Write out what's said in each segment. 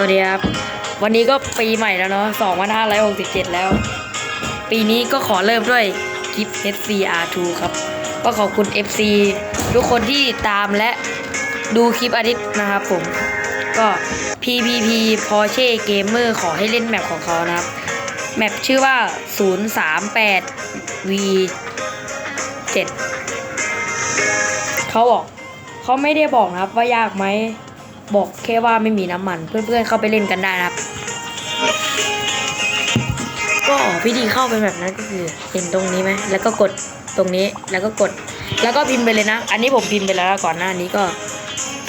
วัสดีครับ วันนี้ก็ปีใหม่แล้วเนาะ2567แล้ว ปีนี้ก็ขอเริ่มด้วยคลิป HCR2 ครับ ก็ขอบคุณ FC ทุกคนที่ตามและดูคลิปอาทิตย์นะครับผม ก็ PPP Porsche Gamer ขอให้เล่นแมปของเขานะครับ แมปชื่อว่า 038 V 7เขาบอก เขาไม่ได้บอกนะครับว่ายากไหม บอกแค่ว่าไม่มีน้ำมัน เพื่อนๆเข้าไปเล่นกันได้นะครับ ก็วิธีเข้าไปแบบนั้นก็คือเห็นตรงนี้ไหมแล้วก็กดตรงนี้แล้วก็กด แล้วก็พิมพ์ไปเลยนะ อันนี้ผมพิมพ์ไปแล้วก่อนหน้านี้ก็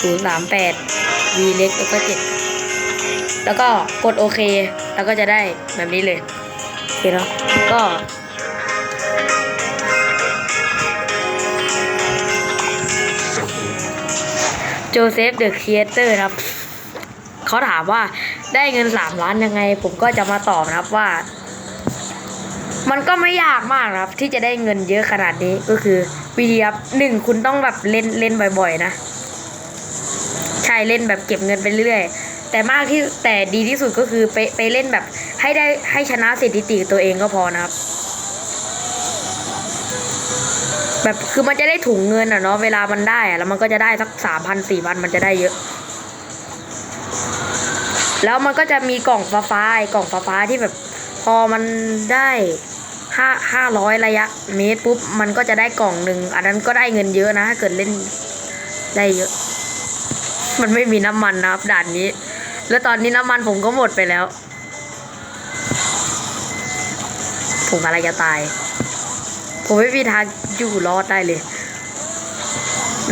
ศูนย์สามแปดวีเล็กแล้วก็เจ็ดแล้วก็กดโอเค แล้วก็จะได้แบบนี้เลยโอเคเนาะก็ โจเซฟเดอะครีเอเตอร์ครับ เขาถามว่าได้เงินสามล้านยังไง ผมก็จะมาตอบนะครับว่า มันก็ไม่ยากมากครับ ที่จะได้เงินเยอะขนาดนี้ก็คือวิธีครับหนึ่งคุณต้องแบบเล่นเล่นบ่อยๆ นะ ใช่เล่นแบบเก็บเงินไปเรื่อยแต่มากที่แต่ดีที่สุดก็คือไปไปเล่นแบบให้ได้ให้ชนะสถิติตัวเองก็พอนะครับ แบบคือมันจะได้ถุงเงินอะเนาะเวลามันได้อะแล้วมันก็จะได้สักสามพันสี่พันมันจะได้เยอะ แล้วมันก็จะมีกล่องฟ้าฟ้าไอ้กล่องฟ้าฟ้าที่แบบ พอมันได้ห้าห้าร้อยระยะเมตรปุ๊บมันก็จะได้กล่องหนึ่งอันนั้นก็ได้เงินเยอะนะถ้าเกิดเล่นได้เยอะ มันไม่มีน้ำมันนะครับด่านนี้ แล้วตอนนี้น้ำมันผมก็หมดไปแล้ว ผมอะไรจะตาย ผมไม่มีทางอยู่รอดได้เลย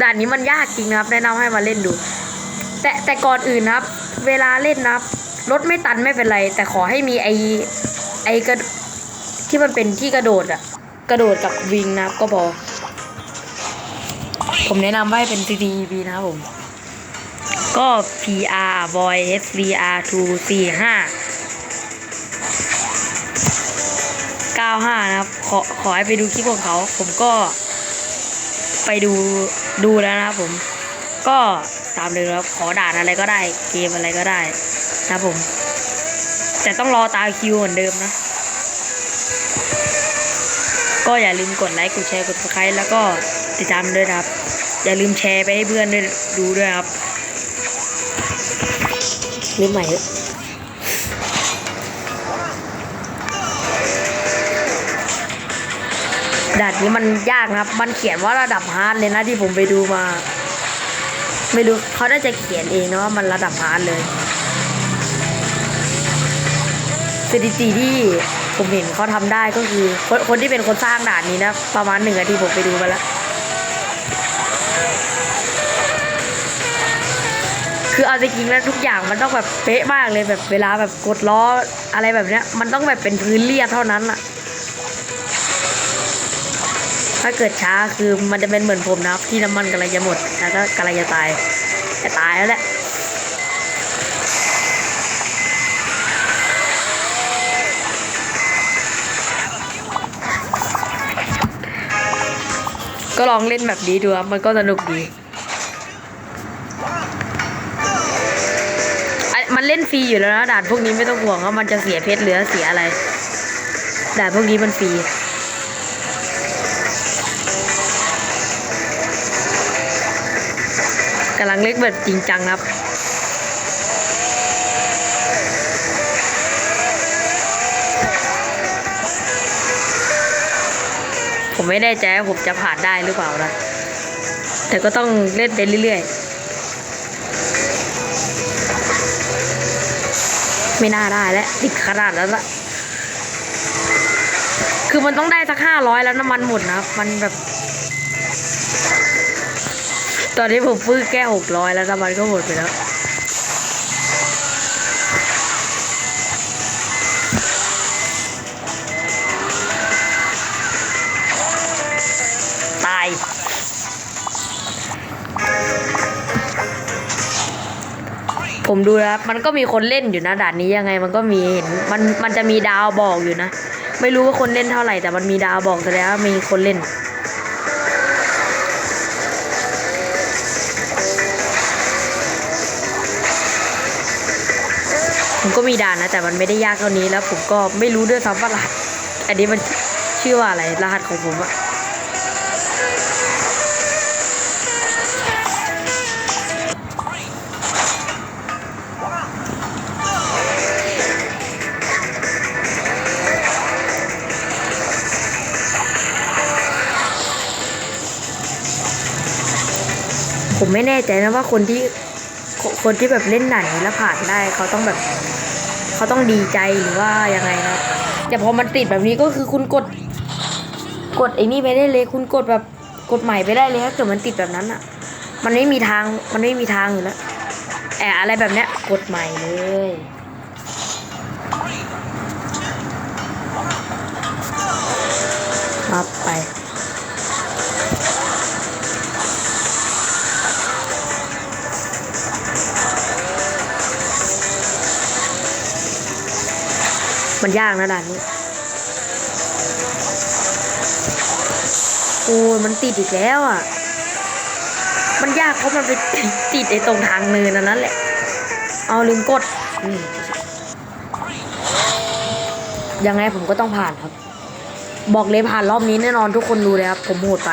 ด่านนี้มันยากจริงนะครับ แนะนำให้มาเล่นดู แต่แต่ก่อนอื่นนะครับ เวลาเล่นนะครับรถไม่ตันไม่เป็นไร แต่ขอให้มีไอไอกระที่มันเป็นที่กระโดดอะกระโดดกับวิงนะครับก็พอผมแนะนำว่าให้เป็น CDB นะครับผม ก็ PR Boy SVR 2 4 5 95 นะครับ ขอขอให้ไปดูคลิปของเขา ผมก็ไปดูดูแล้วนะครับผม ก็ตามเลยครับขอด่านอะไรก็ได้ เกมอะไรก็ได้นะผม แต่ต้องรอตาคิวเหมือนเดิมนะ ก็อย่าลืมกดไลค์กดแชร์กด subscribe แล้วก็ติดตามด้วยครับ อย่าลืมแชร์ไปให้เพื่อนด้วยดูด้วยครับลืมใหม่ ด่านนี้มันยากนะครับ มันเขียนว่าระดับฮาร์ดเลยนะที่ผมไปดูมา ไม่รู้เขาน่าจะเขียนเองนะว่ามันระดับฮาร์ดเลยสถิติที่ผมเห็นเขาทำได้ก็คือคนคนที่เป็นคนสร้างด่านนี้นะประมาณหนึ่งนาทีผมไปดูมาแล้วคือเอาจริงๆแล้วทุกอย่างมันต้องแบบเป๊ะมากเลยแบบเวลาแบบกดล้ออะไรแบบเนี้ยมันต้องแบบเป็นพื้นเรียบเท่านั้นอะ ถ้าเกิดช้าคือมันจะเป็นเหมือนผมนะครับ ที่น้ำมันกำลังจะหมด แล้วก็กำลังจะตาย จะตายแล้วแหละก็ลองเล่นแบบนี้ดูครับ มันก็สนุกดี มันเล่นฟรีอยู่แล้วนะด่านพวกนี้ไม่ต้องห่วงว่ามันจะเสียเพชรหรือเสียอะไร ด่านพวกนี้มันฟรี กำลังเล่นแบบจริงจังนะครับผมไม่แน่ใจว่าผมจะผ่านได้หรือเปล่านะ แต่ก็ต้องเล่นไปเรื่อยๆ ไม่น่าได้แล้วติดขนาดนั้นละคือมันต้องได้สักห้าร้อยแล้วน้ำมันหมดนะ มันแบบ ตอนนี้ผมฟื้นแก้หกร้อยแล้วน้ำมันก็หมดไปแล้วตายผมดูแล้วมันก็มีคนเล่นอยู่นะด่านนี้ยังไงมันก็มีเห็นมันมันจะมีดาวบอกอยู่นะ ไม่รู้ว่าคนเล่นเท่าไหร่แต่มันมีดาวบอกแสดงว่ามีคนเล่น ผมก็มีด่านนะ แต่มันไม่ได้ยากเท่านี้แล้ว ผมก็ไม่รู้ด้วยซ้ำว่ารหัส อันนี้มันชื่อว่าอะไรรหัสของผมอะผมไม่แน่ใจนะว่าคนที่ คนที่แบบเล่นหนังแล้วผ่านได้เขาต้องแบบเขาต้องดีใจหรือว่ายังไงนะแต่พอมันติดแบบนี้ก็คือคุณกด กดไอ้นี่ไปได้เลย คุณกดแบบกดใหม่ไปได้เลยถ้าเกิดมันติดแบบนั้นอะ มันไม่มีทางมันไม่มีทางอยู่แล้วแอบอะไรแบบเนี้ยกดใหม่เลย มันยากนะด่านนี้ โอ้ยมันติดอีกแล้วอะ มันยากเพราะมันไปติดไอ้ตรงทางเนินนั้นแหละ เอาลืมกดมยังไงผมก็ต้องผ่านครับ บอกเลยผ่านรอบนี้แน่นอนทุกคนรู้เลยครับ ผมโหดไป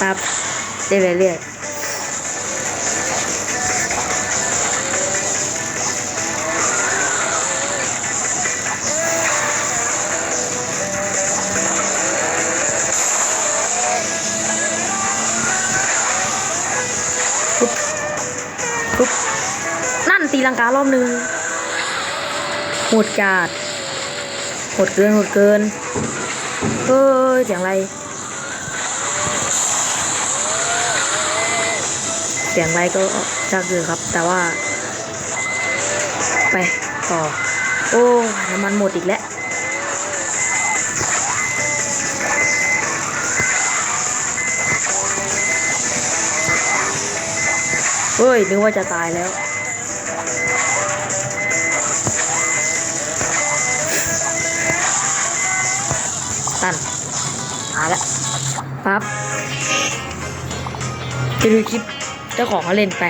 ครับได้ไปเรื่อยปุ๊บปุ๊บนั่นตีลังการอบนึงโหดจัดโหดเกินโหดเกินเฮ้ยเสียงอะไร เสียงไรก็ชักเลยครับ แต่ว่า ไปต่อ โอ้น้ำมันหมดอีกแล้วเฮ้ย นึกว่าจะตายแล้ว ตันมาแล้วปั๊บไปดูคลิป จ้าของเขาเล่นไป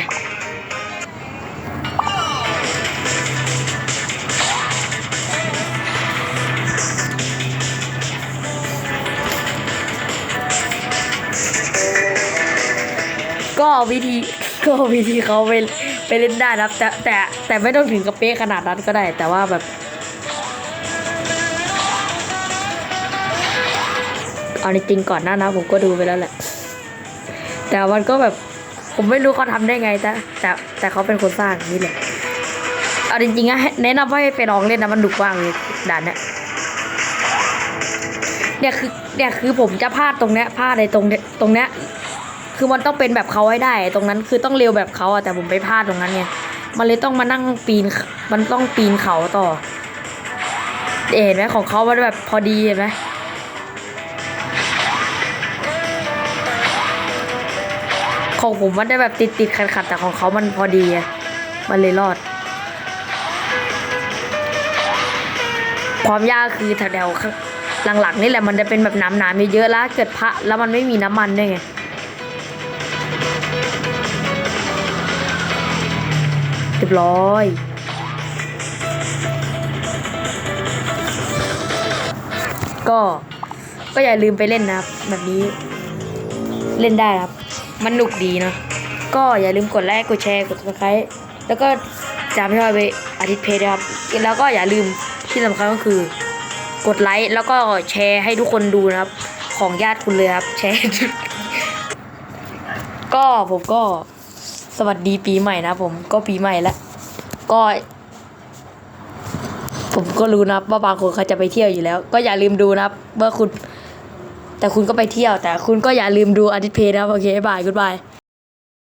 ก็วิธีก็วิธีเขาไปไปเล่นได้นะครับ แต่แต่แต่ไม่ต้องถึงกับเป๊ะขนาดนั้นก็ได้ แต่ว่าแบบเอาจริงก่อนหน้านะผมก็ดูไปแล้วแหละ แต่มันก็แบบ ผมไม่รู้เขาทำได้ไงแต่แต่แต่เขาเป็นคนสร้างนี่แหละเอาจริงๆอะแนะนำให้ไปลองเล่นนะมันดุกว่างเลยด่านเนี้ยเนี่ยคือเนี่ยคือผมจะพลาดตรงเนี้ยพลาดในตรงเนี้ยตรงเนี้ยคือมันต้องเป็นแบบเขาให้ได้ ตรงนั้นคือต้องเร็วแบบเขาอะแต่ผมไปพลาดตรงนั้นไงมันเลยต้องมานั่งปีนมันต้องปีนเขาต่อเห็นไหมของเขามันแบบพอดีเห็นไหม ของผมมันได้แบบติดติดขัดขัดแต่ของเขามันพอดีมันเลยรอด ความยากคือแถวๆข้างหลังๆนี่แหละมันจะเป็นแบบน้ำหนามเยอะๆแล้วเกิดพระแล้วมันไม่มีน้ำมันด้วยไงเรียบร้อยก็ก็อย่าลืมไปเล่นนะครับแบบนี้เล่นได้ครับ มันหนุกดีเนาะก็อย่าลืมกดไลค์กดแชร์กด subscribe แล้วก็จำพี่ว่าไปอาทิตย์เพจด้วยครับ แล้วก็อย่าลืมที่สำคัญก็คือกดไลค์แล้วก็แชร์ให้ทุกคนดูนะครับ ของญาติคุณเลยครับ แชร์ ก็ผมก็สวัสดีปีใหม่นะผมก็ปีใหม่แล้วก็ ผมก็รู้นะว่าบางคนเขาจะไปเที่ยวอยู่แล้ว ก็อย่าลืมดูนะครับว่าคุณ แต่คุณก็ไปเที่ยวแต่คุณก็อย่าลืมดูอาทิตย์เพนะครับโอเคบายกุดบาย